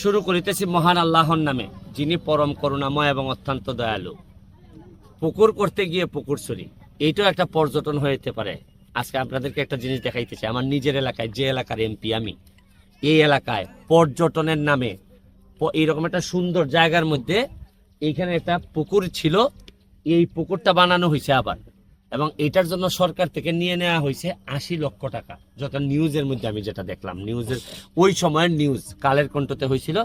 শুরু করিতেছি মহান আল্লাহর নামে, যিনি পরম করুণাময় এবং অত্যন্ত দয়ালু। পুকুর করতে গিয়ে পুকুর চুরি, এইটাও একটা পর্যটন হইতে পারে। আজকে আপনাদেরকে একটা জিনিস দেখাইতেছি, আমার নিজের এলাকায়, যে এলাকার এমপি আমি, এই এলাকায় পর্যটনের নামে এইরকম একটা সুন্দর জায়গার মধ্যে এইখানে একটা পুকুর ছিল, এই পুকুরটা বানানো হয়েছে আবার। এবং এটার জন্য সরকার থেকে নিয়ে নেওয়া হয়েছে আশি লক্ষ টাকা। যত নিউজের মধ্যে আমি যেটা দেখলাম, নিউজের ওই সময়ের নিউজ কালের কণ্ঠতে হয়েছিল।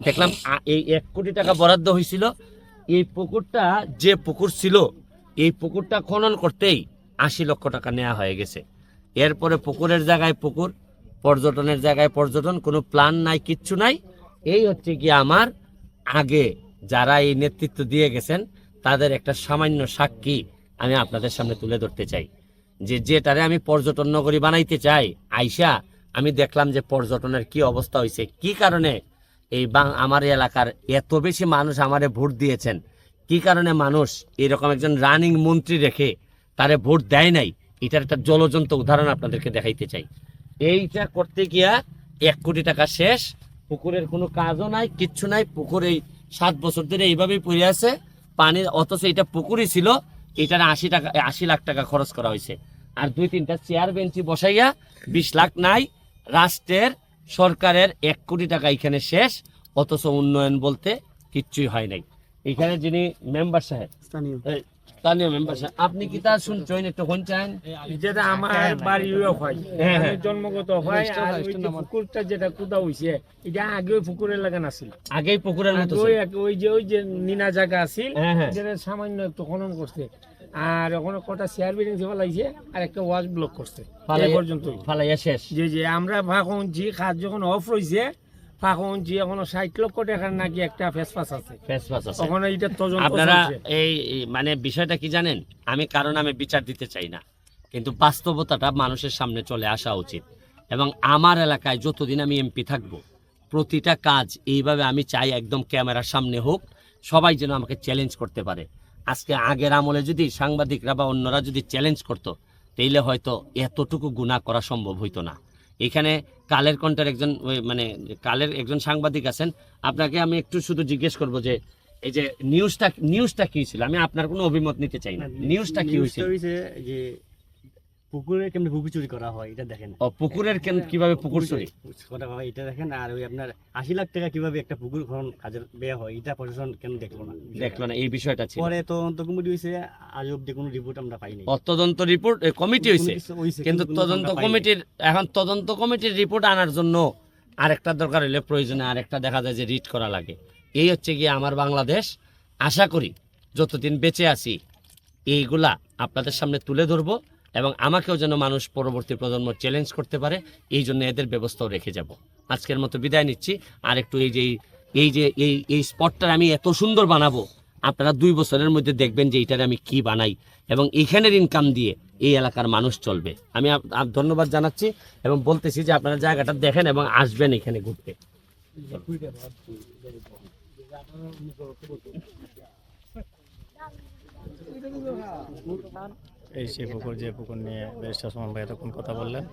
দেখলাম এই এক কোটি টাকা বরাদ্দ হয়েছিল। এই পুকুরটা, যে পুকুর ছিল, এই পুকুরটা খনন করতেই আশি লক্ষ টাকা নেওয়া হয়ে গেছে। এরপরে পুকুরের জায়গায় পুকুর, পর্যটনের জায়গায় পর্যটন, কোনো প্ল্যান নাই, কিচ্ছু নাই। এই হচ্ছে কি আমার আগে যারা এই নেতৃত্ব দিয়ে গেছেন, তাদের একটা সামান্য সাক্ষী আমি আপনাদের সামনে তুলে ধরতে চাই। যে যেটারে আমি পর্যটন নগরী বানাইতে চাই, আইসা আমি দেখলাম যে পর্যটনের কি অবস্থা হয়েছে কি কারণে এই বাং আমার এলাকার এত বেশি মানুষ আমারে ভোট দিয়েছেন? কি কারণে মানুষ এরকম একজন রানিং মন্ত্রী রেখে তারে ভোট দেয় নাই? এটার একটা জলজন্ত উদাহরণ আপনাদেরকে দেখাইতে চাই। এইটা করতে গিয়া এক কোটি টাকা শেষ, পুকুরের কোনো কাজও নাই, কিচ্ছু নাই। পুকুর এই সাত বছর ধরে এইভাবেই পড়ে আছে। পানির অথচ এটা পুকুরই ছিল এটার আশি টাকা আশি লাখ টাকা খরচ করা হয়েছে। আর দুই তিনটা চেয়ার বেঞ্চি বসাইয়া বিশ লাখ নাই। রাষ্ট্রের সরকারের এক কোটি টাকা এখানে শেষ অথচ উন্নয়ন বলতে কিচ্ছুই হয় নাই। এখানে যিনি মেম্বার সাহেব স্থানীয় মেম্বার আপনি কি তা শুনছেন একটু শুনছেন? যেটা আমার বাড়িও হয়। আমি জন্মগত আর পুকুরটা যেটা কুদা হইছে এটা আগে লাগান আছিল। পুকুরের মতো ওই যে ওই যে নিনা জায়গা আছিল হ্যাঁ, হ্যাঁ। যেটা সামান্য একটু খনন করছে। আর ওখানে কটা চেয়ার বিল্ডিং সেবা লাগছে আর একটা ওয়াশ ব্লক করছে। এই পর্যন্ত ফালাইয়া শেষ। যে যে আমরা খাত যখন অফ রয়েছে ভাকুঞ্চি এখনও ষাট লক্ষ টাকার নাকি একটা ফেসফাস আছে। ফেস ফাস আছে। ওখানে এটা তদন্ত আপনারা এই মানে বিষয়টা কি জানেন? আমি কারণ আমি বিচার দিতে চাই না। কিন্তু বাস্তবতাটা মানুষের সামনে চলে আসা উচিত। এবং আমার এলাকায় যতদিন আমি এমপি থাকব প্রতিটা কাজ এইভাবে আমি চাই একদম ক্যামেরার সামনে হোক সবাই যেন আমাকে চ্যালেঞ্জ করতে পারে। আজকে আগের আমলে যদি সাংবাদিকরা বা অন্যরা যদি চ্যালেঞ্জ করতো তাইলে হয়তো এতটুকু গুণা করা সম্ভব হইতো না। এখানে কালের কণ্ঠের একজন ওই মানে কালের একজন সাংবাদিক আছেন। আপনাকে আমি একটু শুধু জিজ্ঞেস করব যে এই যে নিউজটা নিউজটা কি ছিল? আমি আপনার কোনো অভিমত নিতে চাই না। নিউজটা কি হয়েছিল? হয়েছে যে পুকুরে কেমনি পুকুর চুরি করা হয় এটা দেখেন। ও পুকুরের কেন কীভাবে পুকুর চুরি। করা হয় এটা দেখেন আর ওই আপনার আশি লাখ টাকা কীভাবে একটা পুকুর খনন কাজের ব্যয় হয় এটা প্রশাসন কেন দেখল না? দেখল না এই বিষয়টা ছিল। পরে তদন্ত কমিটি হয়েছে আজ অব্দি কোনো রিপোর্ট আমরা পাইনি। ও তদন্ত রিপোর্ট কমিটি হয়েছে। হইছে, কিন্তু তদন্ত কমিটির এখন তদন্ত কমিটির রিপোর্ট আনার জন্য আরেকটা দরকার হলে প্রয়োজনে আরেকটা দেখা যায় যে রিড করা লাগে। এই হচ্ছে গিয়ে আমার বাংলাদেশ। আশা করি যতদিন বেঁচে আছি এইগুলা আপনাদের সামনে তুলে ধরবো। এবং আমাকেও যেন মানুষ পরবর্তী প্রজন্ম চ্যালেঞ্জ করতে পারে, এই জন্য এদের ব্যবস্থাও রেখে যাব। আজকের মতো বিদায় নিচ্ছি। আর একটু এই যে এই যে, এই এই স্পটটা আমি এত সুন্দর বানাবো, আপনারা দুই বছরের মধ্যে দেখবেন যে এইটার আমি কি বানাই এবং এখানের ইনকাম দিয়ে এই এলাকার মানুষ চলবে। আমি ধন্যবাদ জানাচ্ছি এবং বলতেছি যে আপনারা জায়গাটা দেখেন এবং আসবেন এখানে ঘুরতে। এই সে পুকুর যে পুকুর নিয়ে ব্যারিস্টার সুমন ভাই এতক্ষণ কথা বললেন।